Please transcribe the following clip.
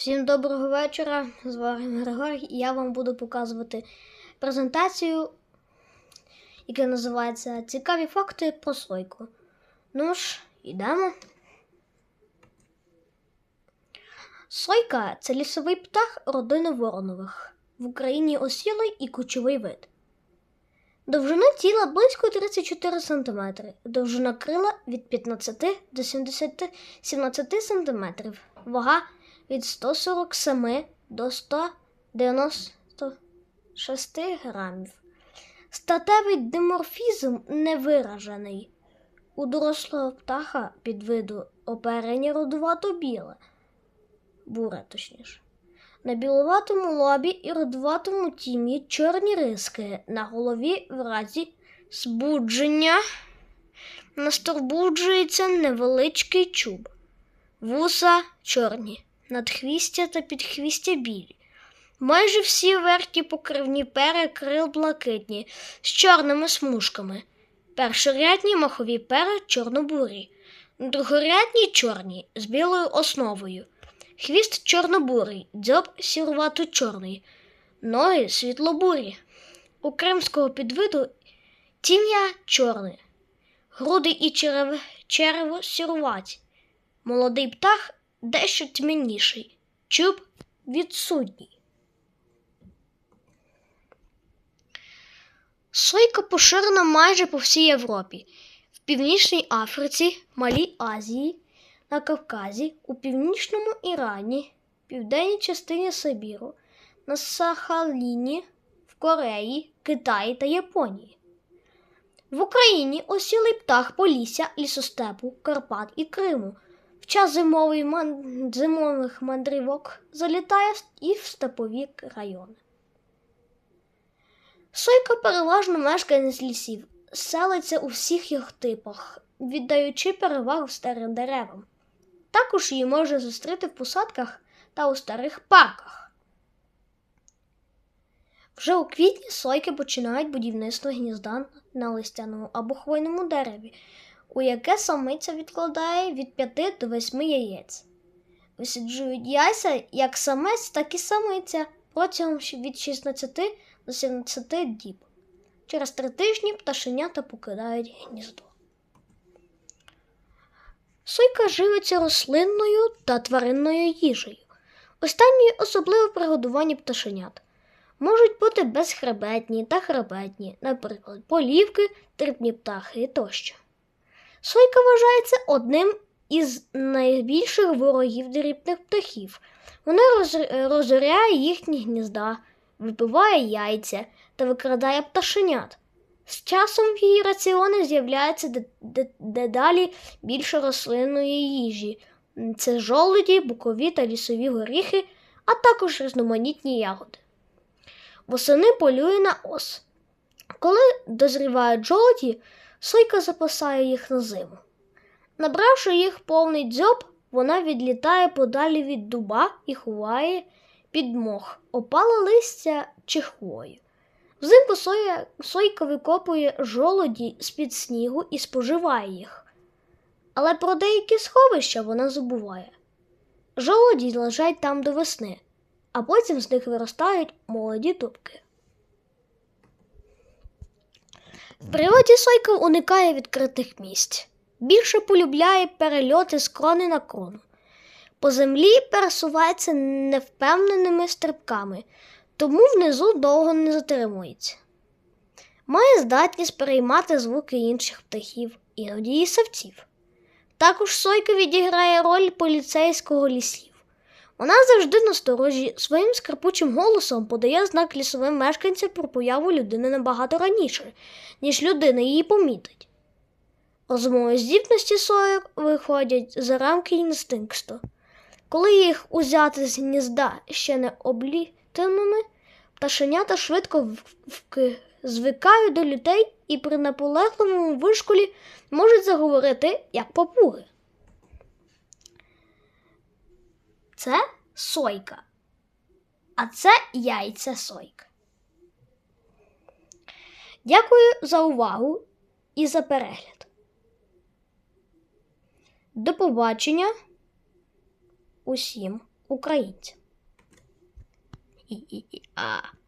Всім доброго вечора. З вами Григорій, і я вам буду показувати презентацію, яка називається Цікаві факти про сойку. Ну ж, йдемо. Сойка це лісовий птах родини воронових. В Україні осілий і кочовий вид. Довжина тіла близько 34 см, довжина крила від 15 до 70, 17 см, вага від 147 до 196 грамів. Статевий диморфізм не виражений. У дорослого птаха підвиду оперення родувато біле, буре точніше. На біловатому лобі і родуватому тім'ї чорні риски, на голові в разі збудження настовбуджується невеличкий чуб, вуса чорні, надхвістя та підхвістя білі. Майже всі верхні покривні пери крил блакитні з чорними смужками. Першорядні махові пери чорнобурі, другорядні чорні з білою основою. Хвіст чорнобурий, дзьоб сірувато чорний, ноги світлобурі. У кримського підвиду тім'я чорне, груди і черево, сіруваті. Молодий птах дещо тьмяніший, чуб відсутній. Сойка поширена майже по всій Європі, в Північній Африці, Малій Азії, на Кавказі, у північному Ірані, південній частині Сибіру, на Сахаліні, в Кореї, Китаї та Японії. В Україні осілий птах Полісся, лісостепу, Карпат і Криму. Час зимовий ман... зимових мандрівок залітає і в степові райони. Сойка переважно мешкає з лісів, селиться у всіх їх типах, віддаючи перевагу старим деревам. Також її можна зустріти в посадках та у старих парках. Вже у квітні сойки починають будівництво гнізда на листяному або хвойному дереві, у яке самиця відкладає від 5 до 8 яєць. Висиджують яйця як самець, так і самиця протягом від 16 до 17 діб. Через три тижні пташенята покидають гніздо. Сойка живиться рослинною та тваринною їжею. Останньою особливо при годуванні пташенят. Можуть бути безхребетні та хребетні, наприклад, полівки, трипні птахи тощо. Сойка вважається одним із найбільших ворогів дрібних птахів. Вона розоряє їхні гнізда, випиває яйця та викрадає пташенят. З часом в її раціони з'являється дедалі більше рослинної їжі. Це жолуді, букові та лісові горіхи, а також різноманітні ягоди. Восени полює на ос. Коли дозрівають жолоді, сойка запасає їх на зиму. Набравши їх повний дзьоб, вона відлітає подалі від дуба і ховає під мох, опала листя чи хвою. Взимку соя, сойка викопує жолоді з-під снігу і споживає їх. Але про деякі сховища вона забуває. Жолоді лежать там до весни, а потім з них виростають молоді дубки. В природі сойка уникає відкритих місць. Більше полюбляє перельоти з крони на крону. По землі пересувається невпевненими стрибками, тому внизу довго не затримується. Має здатність переймати звуки інших птахів, іноді і савців. Також сойка відіграє роль поліцейського лісів. Вона завжди насторожі своїм скрипучим голосом подає знак лісовим мешканцям про появу людини набагато раніше, ніж людина її помітить. Розмови здібності сойок виходять за рамки інстинкту. Коли їх узяти з гнізда ще не облітаними, пташенята швидко звикають до людей і при наполегливому вишколі можуть заговорити як папуги. Це сойка, а це яйця сойка. Дякую за увагу і за перегляд. До побачення усім. українцям. І-і-і-а.